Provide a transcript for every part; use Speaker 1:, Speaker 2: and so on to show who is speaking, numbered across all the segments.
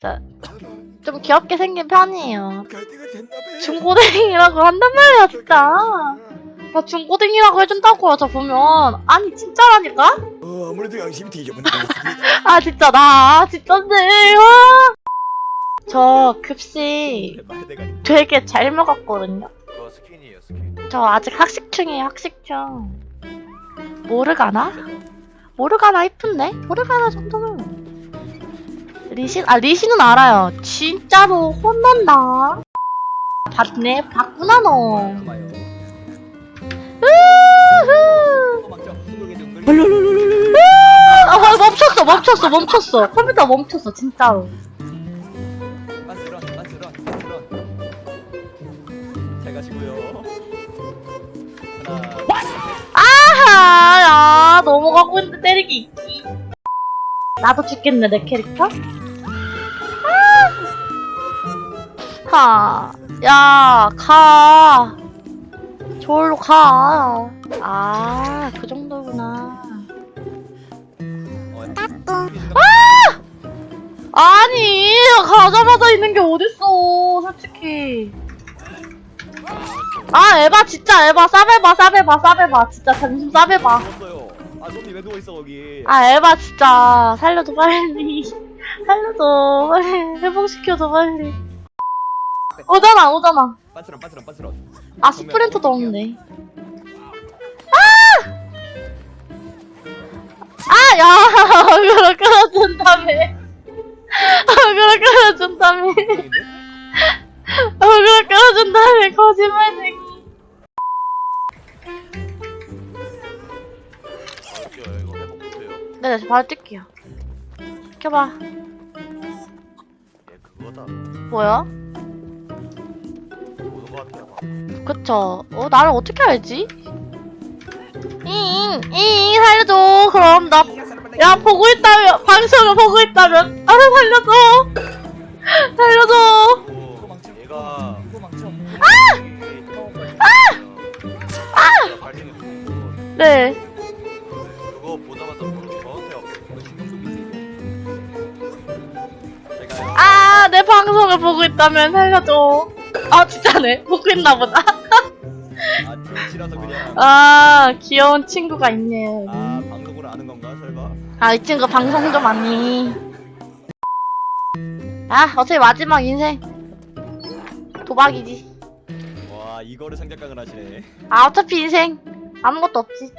Speaker 1: 자, 좀 귀엽게 생긴 편이에요. 중고딩이라고 한단 말이야, 진짜. 나 중고딩이라고 해준다고요, 저 보면. 아니, 진짜라니까?
Speaker 2: 어, 아무래도 양심이 뒤져본 것 같습니다.
Speaker 1: 아, 진짜, 나, 진짠데, 아. 저 급식. 되게 잘 먹었거든요.
Speaker 3: 스킨
Speaker 1: 저 아직 학식충이에요, 학식충. 모르가나? 모르가나 이쁜데? 모르가나 정도면. 리신, 아, 리신은 알아요. 진짜로 혼난다. 봤네? 봤구나, 너. 으흐. 아, 아, 멈췄어, 멈췄어, 멈췄어. 컴퓨터 멈췄어, 진짜로. 넘어가고 있는데 때리기. 나도 죽겠네, 내 캐릭터? 아. 하, 야, 가. 저기로 가. 아, 그 정도구나.
Speaker 2: 어,
Speaker 1: 아니, 가자마자 있는 게 어딨어, 솔직히. 아, 에바, 진짜, 에바, 싸배봐, 싸배봐, 싸배봐. 진짜, 잠시 싸배봐.
Speaker 2: 아, 왜 누워 있어 거기?
Speaker 1: 아, 에바, 진짜. 살려줘, 빨리. 살려줘. 빨리. 회복시켜줘, 빨리. 오잖아, 오잖아.
Speaker 2: 빤스런, 빤스런, 빤스런.
Speaker 1: 아, 스프린터도 없네. 아! 아, 야! 그걸 끊어준다며. 그걸 끊어준다며.
Speaker 2: 인데
Speaker 1: 그걸 끊어준다며. 거짓말쟁이. 네, 저 바로 뛸게요. 켜봐.
Speaker 3: 얘 그거다
Speaker 1: 뭐야?
Speaker 3: 오는 거 같아요 막.
Speaker 1: 그쵸. 어, 나를 어떻게 알지? 잉, 잉, 살려줘. 그럼 나, 야, 보고 있다면, 방송을 보고 있다면, 나를 살려줘. 살려줘.
Speaker 3: 그리고 얘가
Speaker 2: 이거 망쳐.
Speaker 3: 아! 발등에 붙은
Speaker 1: 네.
Speaker 3: 저한테 왔거든요
Speaker 2: 신경 쓰고 있어. 제가
Speaker 1: 아, 내 방송을 보고 있다면 살려줘. 아, 진짜네. 보고 있나 보다.
Speaker 2: 아, 그냥
Speaker 1: 아, 귀여운 친구가 있네.
Speaker 2: 아, 방송으로 아는 건가 설마?
Speaker 1: 아, 이 친구 방송 좀 하니. 아, 어차피 마지막 인생. 도박이지.
Speaker 2: 와, 이거를 생각각을 하시네.
Speaker 1: 아, 어차피 인생. 아무것도 없지.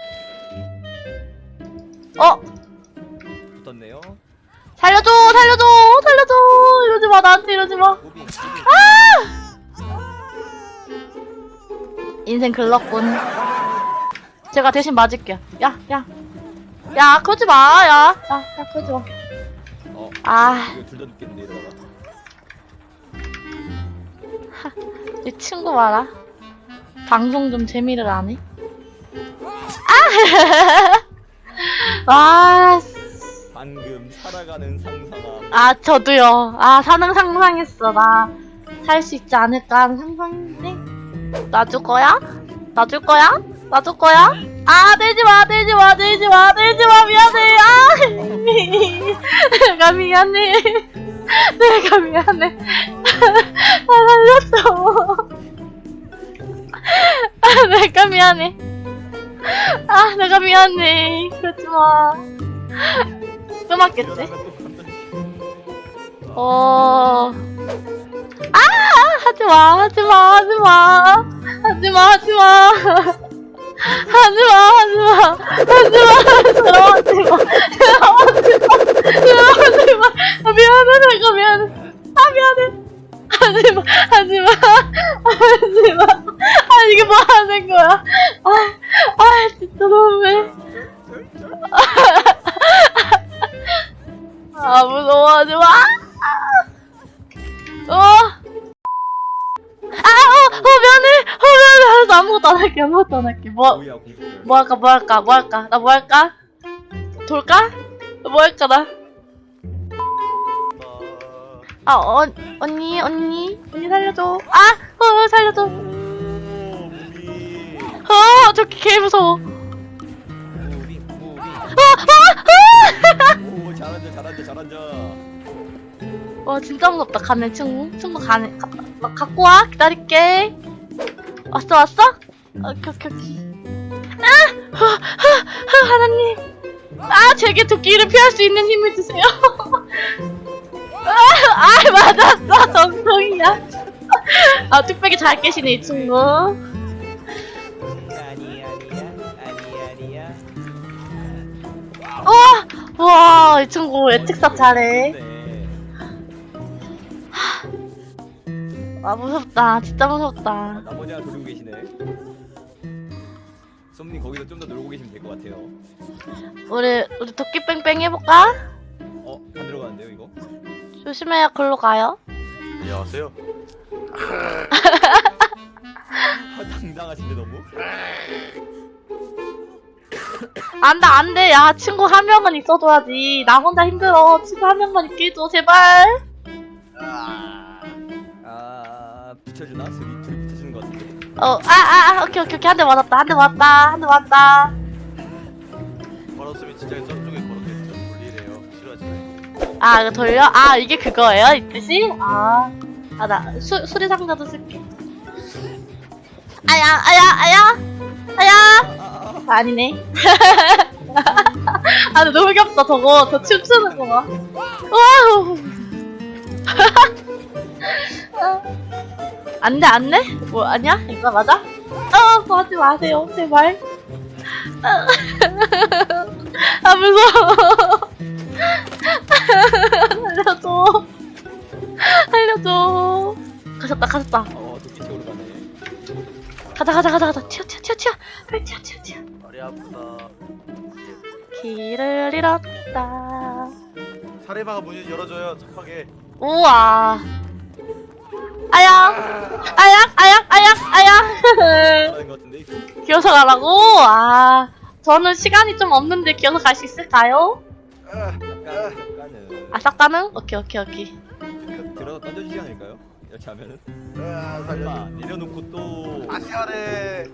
Speaker 1: 어,
Speaker 2: 붙었네요.
Speaker 1: 살려줘, 살려줘, 살려줘. 이러지 마, 나한테 이러지 마.
Speaker 2: 무빙.
Speaker 1: 인생 글렀군. 제가 대신 맞을게요. 야, 야. 야, 그러지 마, 야. 야, 야, 그러지 마.
Speaker 2: 어,
Speaker 1: 아,
Speaker 2: 이거 둘다 죽겠는데 이러다가.
Speaker 1: 이 친구 봐라. 방송 좀 재미를 안 해. 아! 아,
Speaker 2: 방금 살아가는 상상함.
Speaker 1: 아, 저도요. 아, 사능 상상했어. 나 살 수 있지 않을까 하는 상상인데. 놔줄 거야? 놔줄 거야? 놔줄 거야? 아, 내지 마, 내지 마, 내지 마, 내지 마, 미안해. 아, 내가 미안해. 내가 미안해. 아, 살렸어. 아, 내가 미안해. 아, 내가 미안해. 그러지 마.
Speaker 2: 또 감정.
Speaker 1: 어. 아! 하지 마, 하지 마, 하지 마. 하지 마, 하지 마. 하지 마, 하지 마. 하지 마. 들어가지 마. 들어가 아, 무서워하지 마. 어. 아, 어, 어, 미안해. 어, 미안해. 알았어. 아무것도 안 할게. 아무것도 안 할게. 뭐,
Speaker 2: 뭐야.
Speaker 1: 뭐 할까, 뭐 할까, 뭐 할까. 나 뭐 할까? 돌까? 뭐 할까, 나? 아, 어, 언니, 언니. 언니 살려줘. 아, 어, 살려줘.
Speaker 2: 오, 무빙.
Speaker 1: 어, 저기 개 무서워.
Speaker 2: 무빙, 무빙.
Speaker 1: 아!
Speaker 2: 오, 잘한다 잘한다. 잘한다
Speaker 1: 와 진짜 무섭다. 가네 친구? 친구 가네 갔다 막 갖고 와. 기다릴게. 왔어 왔어? 오케이 오케이 오케이. 아! 후, 후, 후, 하나님. 아 제게 도끼를 피할 수 있는 힘을 주세요. 아, 아 맞았어. 정성이야. 아 뚝배기 잘 깨시네 이 친구.
Speaker 2: 아니 아니야 아니 아니야.
Speaker 1: 와와 이 친구 예측사 잘해
Speaker 2: 네.
Speaker 1: 아 무섭다 진짜 무섭다
Speaker 2: 나머지 하나 돌리고 계시네 썸님 거기서 좀 더 놀고 계시면 될 것 같아요
Speaker 1: 우리 우리 도끼 뺑뺑 해볼까?
Speaker 2: 어? 안 들어가는데요 이거?
Speaker 1: 조심해요 글로 가요
Speaker 3: 안녕하세요.
Speaker 2: 아, 당당하신데 너무?
Speaker 1: 안돼 안돼 야 친구 한 명은 있어줘야지 나 혼자 힘들어 친구 한 명만 있게 해줘 제발
Speaker 2: 아 붙여주나? 둘이 둘이 붙여주는 것 같은데
Speaker 1: 어아아 아, 오케이 오케이 오케이 한 대 맞았다 한 대 맞았다 한 대 맞았다
Speaker 3: 걸었으면 진짜 저쪽에 걸었겠죠. 돌리래요. 싫어하지 말고.
Speaker 1: 아 이거 돌려? 아 이게 그거예요 이 뜻이? 아아나 수리 상자도 쓸게 아야 아야 아야 아야
Speaker 2: 아,
Speaker 1: 아니네. 아 근데 너무 귀엽다 저거. 저 춤추는 거 봐. 와우. 안 돼 안 돼? 뭐 아니야? 이거 맞아? 어 그거 하지 마세요. 제발. 아 무서워. 알려줘. 알려줘. 가셨다 가셨다.
Speaker 2: 어 가네.
Speaker 1: 가자 가자 가자 가자. 튀어 튀어 잃었다
Speaker 3: 사례마가 문을 열어줘요. 착하게.
Speaker 1: 우와 아야 아약 아약 아약 아약
Speaker 2: 하는 것 같은데
Speaker 1: 기어서 가라고 아 저는 시간이 좀 없는데 기어서 갈 수 있을까요?
Speaker 3: 아,
Speaker 2: 잠깐 잠깐은
Speaker 1: 아 싹가는? 오케이 오케이 오케이
Speaker 2: 들어서 던져주지 않을까요? 이렇게 하면은.
Speaker 3: 아,
Speaker 2: 설마
Speaker 3: 살려.
Speaker 2: 내려놓고 또
Speaker 3: 아시아래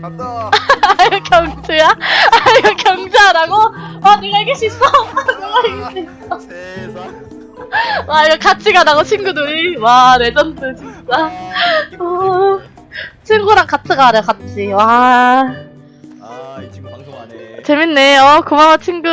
Speaker 3: 간다.
Speaker 1: 아 이거 경주야? 아 이거 경주하라고? 어 내가 이길 수 있어? 내가 이길 수 있어.
Speaker 2: 세상.
Speaker 1: 와 이거 같이 가라고 친구들이? 와 레전드 진짜.
Speaker 2: 아,
Speaker 1: 어, 친구랑 같이 가래 같이. 와.
Speaker 2: 아이 친구 방송 안 해.
Speaker 1: 재밌네. 어 고마워 친구